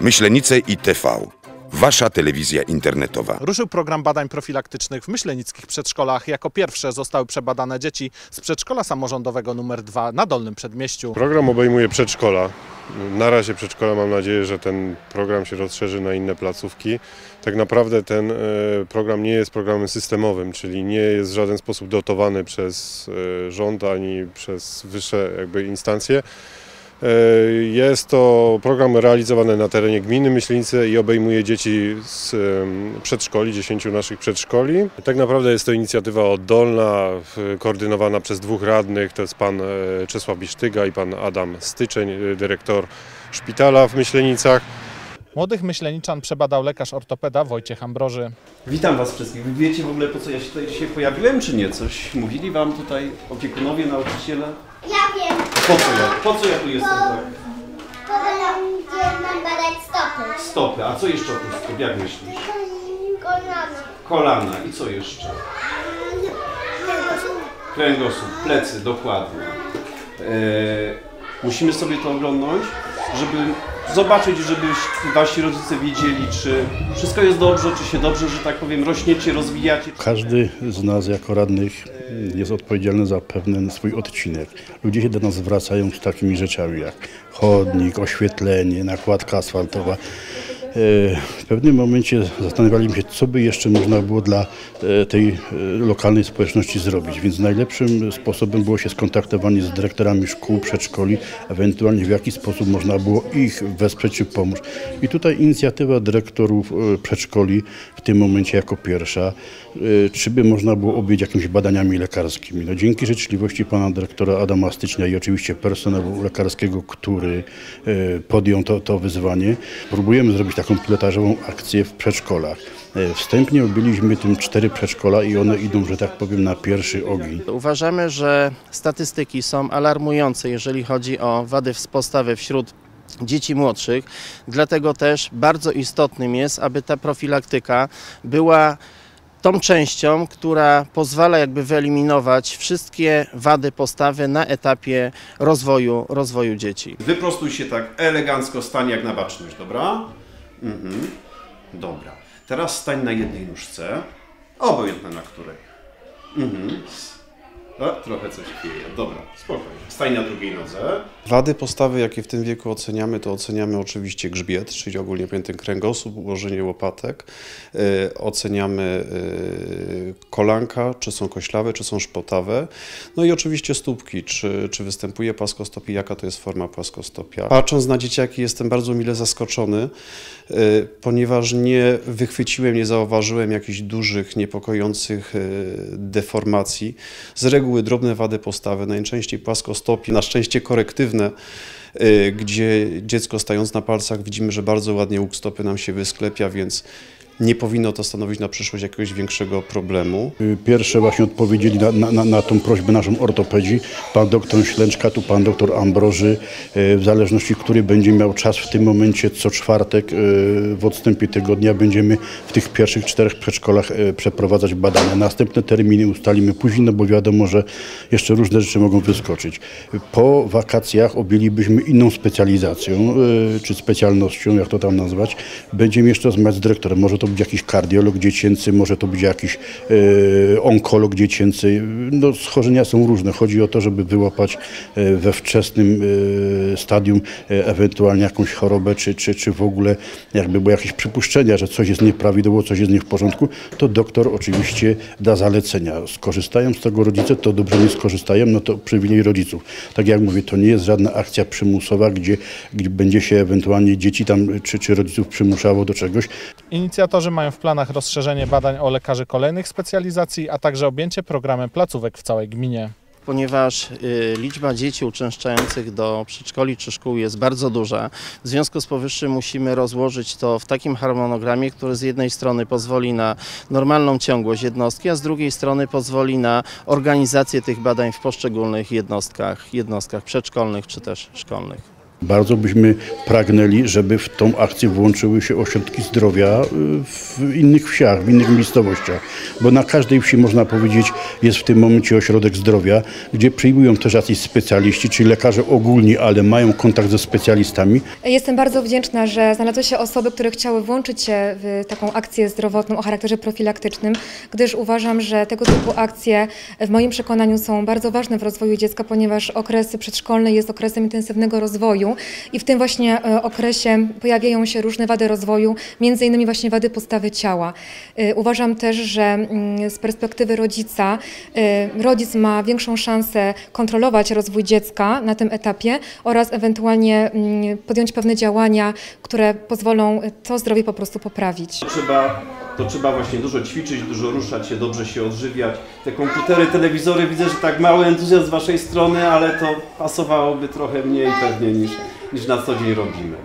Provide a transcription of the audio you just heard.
Myślenice i TV. Wasza telewizja internetowa. Ruszył program badań profilaktycznych w myślenickich przedszkolach. Jako pierwsze zostały przebadane dzieci z przedszkola samorządowego nr 2 na Dolnym Przedmieściu. Program obejmuje przedszkola. Na razie przedszkola mam nadzieję, że ten program się rozszerzy na inne placówki. Tak naprawdę ten e, program nie jest programem systemowym, czyli nie jest w żaden sposób dotowany przez e, rząd ani przez wyższe jakby instancje. E, Jest to program realizowany na terenie gminy Myślenice i obejmuje dzieci z przedszkoli, 10 naszych przedszkoli. Tak naprawdę jest to inicjatywa oddolna, koordynowana przez dwóch radnych, to jest pan e, Czesław Bisztyga i pan Adam Styczeń, e, dyrektor szpitala w Myślenicach. Młodych myśleniczan przebadał lekarz ortopeda Wojciech Ambroży. Witam Was wszystkich. Wy wiecie w ogóle po co ja się tutaj dzisiaj pojawiłem, czy nie? Coś mówili Wam tutaj opiekunowie, nauczyciele? Po co ja, po co ja tu jestem? Tak? będzie nam badać stopy. Stopy, a co jeszcze oprócz stóp? Jak myślisz? Kolana. Kolana i co jeszcze? Kręgosłup, plecy, dokładnie. E, musimy sobie to oglądnąć, żeby zobaczyć, żeby Wasi rodzice wiedzieli, czy wszystko jest dobrze, czy się dobrze, że tak powiem, rośniecie, rozwijacie. Każdy z nas jako radnych jest odpowiedzialny za pewien swój odcinek. Ludzie się do nas zwracają z takimi rzeczami jak chodnik, oświetlenie, nakładka asfaltowa. W pewnym momencie zastanawialiśmy się, co by jeszcze można było dla e, tej e, lokalnej społeczności zrobić. Więc najlepszym sposobem było się skontaktowanie z dyrektorami szkół, przedszkoli, ewentualnie w jaki sposób można było ich wesprzeć czy pomóc. I tutaj inicjatywa dyrektorów e, przedszkoli w tym momencie jako pierwsza, czy by można było objąć jakimiś badaniami lekarskimi. No, dzięki życzliwości pana dyrektora Adama Stycznia i oczywiście personelu lekarskiego, który podjął to, to wyzwanie, próbujemy zrobić taką pilotażową akcję w przedszkolach. E, Wstępnie objęliśmy tym cztery przedszkola i one idą, że tak powiem, na pierwszy ogień. Uważamy, że statystyki są alarmujące, jeżeli chodzi o wady w postawy wśród dzieci młodszych. Dlatego też bardzo istotnym jest, aby ta profilaktyka była tą częścią, która pozwala jakby wyeliminować wszystkie wady postawy na etapie rozwoju, rozwoju dzieci. Wyprostuj się tak elegancko, stań jak na baczność, dobra? Mhm. Dobra. Teraz stań na jednej nóżce, obojętne na której. Mhm. A, trochę coś chwieje. Dobra, spokojnie. Stań na drugiej nodze. Wady postawy, jakie w tym wieku oceniamy, to oceniamy oczywiście grzbiet, czyli ogólnie pojęty kręgosłup, ułożenie łopatek. E, oceniamy e, kolanka, czy są koślawe, czy są szpotawe. No i oczywiście stópki, czy, czy występuje płaskostopie, jaka to jest forma płaskostopia. Patrząc na dzieciaki jestem bardzo mile zaskoczony, e, ponieważ nie wychwyciłem, nie zauważyłem jakichś dużych, niepokojących e, deformacji. Z reguły drobne wady postawy, najczęściej płaskostopie, na szczęście korektywne, y, gdzie dziecko stając na palcach widzimy, że bardzo ładnie łuk stopy nam się wysklepia, więc nie powinno to stanowić na przyszłość jakiegoś większego problemu. Pierwsze właśnie odpowiedzieli na, na, na, tą prośbę naszą ortopedzi, pan doktor Ślęczka, tu pan doktor Ambroży, e, w zależności, który będzie miał czas w tym momencie, co czwartek e, w odstępie tygodnia będziemy w tych pierwszych czterech przedszkolach przeprowadzać badania. Następne terminy ustalimy później, no bo wiadomo, że jeszcze różne rzeczy mogą wyskoczyć. Po wakacjach objęlibyśmy inną specjalizacją, czy specjalnością, jak to tam nazwać. Będziemy jeszcze rozmawiać z dyrektorem. Może to być jakiś kardiolog dziecięcy, może to być jakiś e, onkolog dziecięcy. No, schorzenia są różne. Chodzi o to, żeby wyłapać e, we wczesnym e, stadium e, ewentualnie jakąś chorobę, czy, czy, czy w ogóle jakby były jakieś przypuszczenia, że coś jest nieprawidłowo, coś jest nie w porządku, to doktor oczywiście da zalecenia. Skorzystają z tego rodzice, to dobrze nie skorzystają, no to przywilej rodziców. Tak jak mówię, to nie jest żadna akcja przymusowa, gdzie, gdzie będzie się ewentualnie dzieci tam czy, czy rodziców przymuszało do czegoś. Inicjatorzy mają w planach rozszerzenie badań o lekarzy kolejnych specjalizacji, a także objęcie programem placówek w całej gminie. ponieważ y, liczba dzieci uczęszczających do przedszkoli czy szkół jest bardzo duża. W związku z powyższym musimy rozłożyć to w takim harmonogramie, który z jednej strony pozwoli na normalną ciągłość jednostki, a z drugiej strony pozwoli na organizację tych badań w poszczególnych jednostkach, jednostkach przedszkolnych czy też szkolnych. Bardzo byśmy pragnęli, żeby w tą akcję włączyły się ośrodki zdrowia y, w innych wsiach, w innych miejscowościach, bo na każdej wsi można powiedzieć jest w tym momencie ośrodek zdrowia, gdzie przyjmują też jacyś specjaliści, czyli lekarze ogólni, ale mają kontakt ze specjalistami. Jestem bardzo wdzięczna, że znalazły się osoby, które chciały włączyć się w taką akcję zdrowotną o charakterze profilaktycznym, gdyż uważam, że tego typu akcje w moim przekonaniu są bardzo ważne w rozwoju dziecka, ponieważ okres przedszkolny jest okresem intensywnego rozwoju i w tym właśnie e, okresie pojawiają się różne wady rozwoju, między innymi właśnie wady postawy ciała. E, Uważam też, że mm, z perspektywy rodzica, e, rodzic ma większą szansę kontrolować rozwój dziecka na tym etapie oraz ewentualnie mm, podjąć pewne działania, które pozwolą to zdrowie po prostu poprawić. Trzeba, to trzeba właśnie dużo ćwiczyć, dużo ruszać się, dobrze się odżywiać. Te komputery, telewizory, widzę, że tak mały entuzjazm z Waszej strony, ale to pasowałoby trochę mniej pewnie niż, niż na co dzień robimy.